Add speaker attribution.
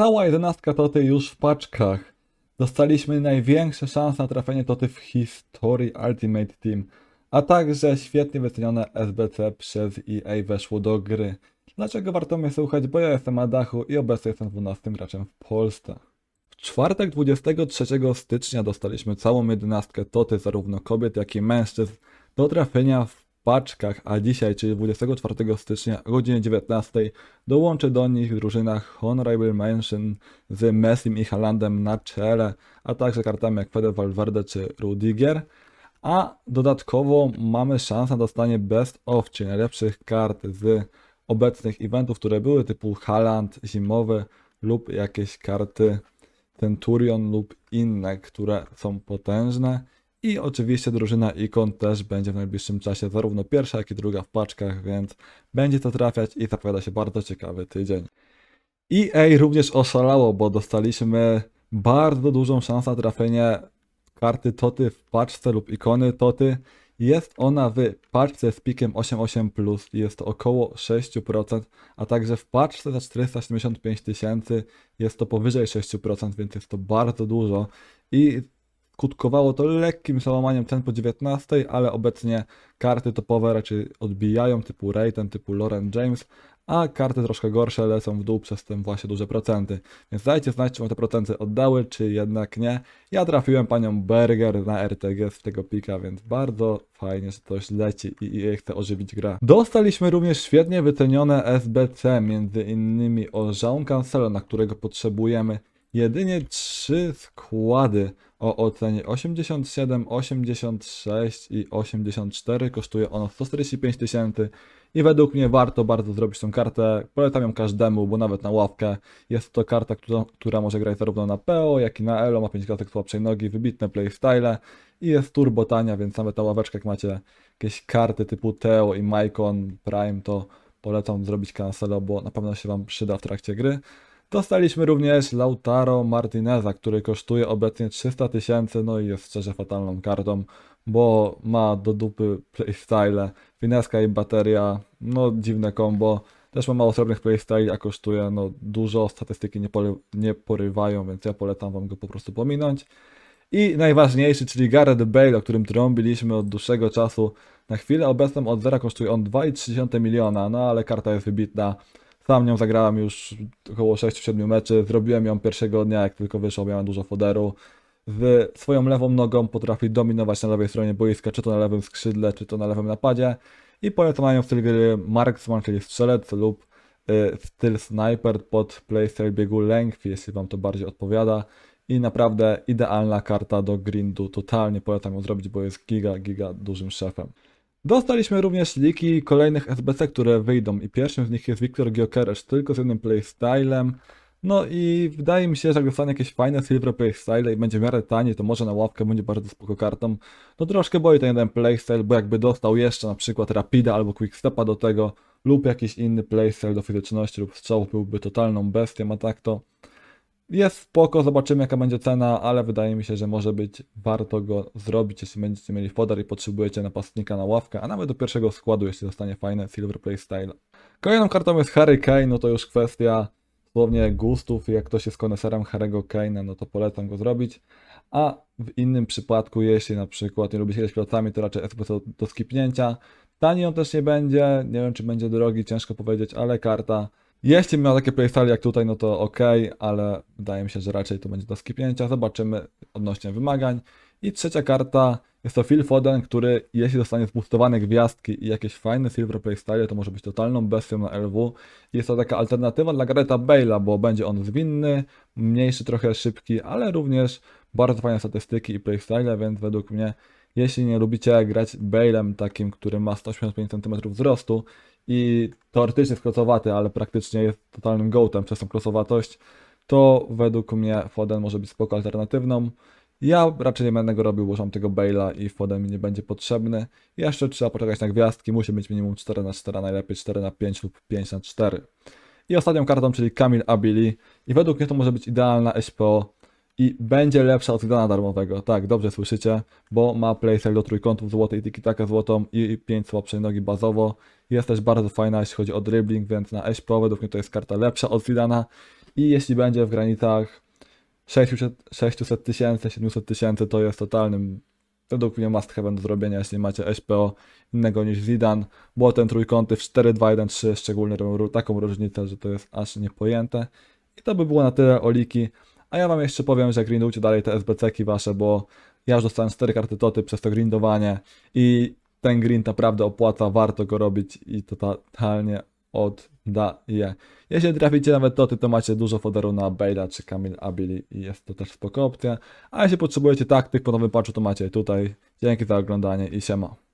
Speaker 1: Cała jedenastka Toty już w paczkach. Dostaliśmy największe szanse na trafienie Toty w historii Ultimate Team, a także świetnie wycenione SBC przez EA weszło do gry. Dlaczego warto mnie słuchać? Bo ja jestem Adachu i obecnie jestem 12 graczem w Polsce. W czwartek 23 stycznia dostaliśmy całą jedenastkę Toty, zarówno kobiet, jak i mężczyzn, do trafienia w paczkach, a dzisiaj, czyli 24 stycznia o godzinie 19, dołączy do nich drużyna Honorable Mention z Messim i Haalandem na czele, a także kartami jak Fede Valverde czy Rudiger. A dodatkowo mamy szansę na dostanie best of, czyli najlepszych kart z obecnych eventów, które były typu Haaland zimowy lub jakieś karty Centurion lub inne, które są potężne. I oczywiście drużyna Ikon też będzie w najbliższym czasie zarówno pierwsza, jak i druga w paczkach, więc będzie to trafiać i zapowiada się bardzo ciekawy tydzień. EA również oszalało, bo dostaliśmy bardzo dużą szansę na trafienie karty Toty w paczce lub ikony Toty. Jest ona w paczce z pikiem 88+, i jest to około 6%, a także w paczce za 475 tysięcy jest to powyżej 6%, więc jest to bardzo dużo. I skutkowało to lekkim załamaniem cen po 19, ale obecnie karty topowe raczej odbijają typu Rayton, typu Lauren James, a karty troszkę gorsze lecą w dół przez te właśnie duże procenty. Więc dajcie znać, czy wam te procenty oddały, czy jednak nie. Ja trafiłem panią Berger na RTG z tego pika, więc bardzo fajnie, że coś leci i EA chce ożywić grę. Dostaliśmy również świetnie wycenione SBC, między innymi o Jean Cancelo, na którego potrzebujemy jedynie 3 składy o ocenie 87, 86 i 84. Kosztuje ono 145 tysięcy i według mnie warto bardzo zrobić tą kartę. Polecam ją każdemu, bo nawet na ławkę jest to karta, która, która może grać zarówno na PO, jak i na ELO. Ma 5 klatek słabszej nogi, wybitne playstyle i jest turbo tania, więc nawet na ławeczkę jak macie jakieś karty typu Teo i Maicon Prime, to polecam zrobić cancelo, bo na pewno się Wam przyda w trakcie gry. Dostaliśmy również Lautaro Martineza, który kosztuje obecnie 300 tysięcy, no i jest szczerze fatalną kartą, bo ma do dupy playstyle, fineska i bateria, no dziwne combo. Też ma mało srebrnych playstyle, a kosztuje no dużo, statystyki nie, nie porywają, więc ja polecam wam go po prostu pominąć. I najważniejszy, czyli Gareth Bale, o którym trąbiliśmy od dłuższego czasu. Na chwilę obecną od zera kosztuje on 2,3 miliona, no ale karta jest wybitna. Sam nią zagrałem już około 6-7 meczy, zrobiłem ją pierwszego dnia, jak tylko wyszło, miałem dużo foderu. Z swoją lewą nogą potrafi dominować na lewej stronie boiska, czy to na lewym skrzydle, czy to na lewym napadzie. I polecam mają styl gry marksman, czyli strzelec lub y, styl sniper pod playstyle biegu length, jeśli wam to bardziej odpowiada. I naprawdę idealna karta do grindu, totalnie polecam ją zrobić, bo jest giga, giga dużym szefem. Dostaliśmy również liki kolejnych SBC, które wyjdą i pierwszym z nich jest Wiktor Gyökeres, tylko z jednym playstylem. No i wydaje mi się, że jak dostanie jakieś fajne silver playstyle i będzie w miarę tanie, to może na ławkę będzie bardzo spoko kartą. No troszkę boi ten jeden playstyle, bo jakby dostał jeszcze na przykład Rapida albo Quickstepa do tego, lub jakiś inny playstyle do fizyczności lub strzałów byłby totalną bestią, a tak to jest spoko, zobaczymy jaka będzie cena, ale wydaje mi się, że może być warto go zrobić, jeśli będziecie mieli fodar i potrzebujecie napastnika na ławkę, a nawet do pierwszego składu, jeśli zostanie fajne silver playstyle. Kolejną kartą jest Harry Kane, no to już kwestia dosłownie gustów jak ktoś jest koneserem Harry'ego Kane'a, no to polecam go zrobić. A w innym przypadku, jeśli na przykład nie lubicie grać pilotami, to raczej SPC do, do skipnięcia. Tani on też nie będzie, nie wiem czy będzie drogi, ciężko powiedzieć, ale karta jeśli miał takie playstyle jak tutaj, no to ok, ale wydaje mi się, że raczej to będzie do skipnięcia. Zobaczymy odnośnie wymagań. I trzecia karta jest to Phil Foden, który jeśli dostanie zboostowane gwiazdki i jakieś fajne silver playstyle, to może być totalną bestią na LW. Jest to taka alternatywa dla Garetha Bale'a, bo będzie on zwinny, mniejszy, trochę szybki, ale również bardzo fajne statystyki i playstyle, więc według mnie jeśli nie lubicie grać Bale'em takim, który ma 185 cm wzrostu i teoretycznie jest klosowaty, ale praktycznie jest totalnym gołtem przez tą klosowatość, to według mnie Foden może być spoko alternatywną. Ja raczej nie będę go robił, bo mam tego Bale'a i Foden mi nie będzie potrzebny. Jeszcze trzeba poczekać na gwiazdki, musi być minimum 4 na 4 najlepiej 4 na 5 lub 5 na 4 I ostatnią kartą, czyli Kamil Abili. I według mnie to może być idealna SPO i będzie lepsza od Zidana darmowego. Tak, dobrze słyszycie, bo ma playstyle do trójkątów złotej, tiki-taka złotą i 5 słabszej nogi bazowo. Jest też bardzo fajna, jeśli chodzi o dribbling, więc na SPO według mnie to jest karta lepsza od Zidana. i jeśli będzie w granicach 600 tysięcy, 700 tysięcy, to jest totalnym według mnie must have do zrobienia, jeśli macie SPO innego niż Zidane, bo ten trójkąty w 4-2-1-3 szczególnie robią taką różnicę, że to jest aż niepojęte. I to by było na tyle oliki. A ja wam jeszcze powiem, że grindujcie dalej te SBC-ki wasze, bo ja już dostałem 4 karty toty przez to grindowanie i ten grind naprawdę opłaca, warto go robić i to totalnie oddaje. Jeśli traficie nawet toty, to macie dużo foderu na Bale'a czy Kamil Abili i jest to też spoko opcja. A jeśli potrzebujecie taktyk po nowym patchu, to macie tutaj. Dzięki za oglądanie i siema.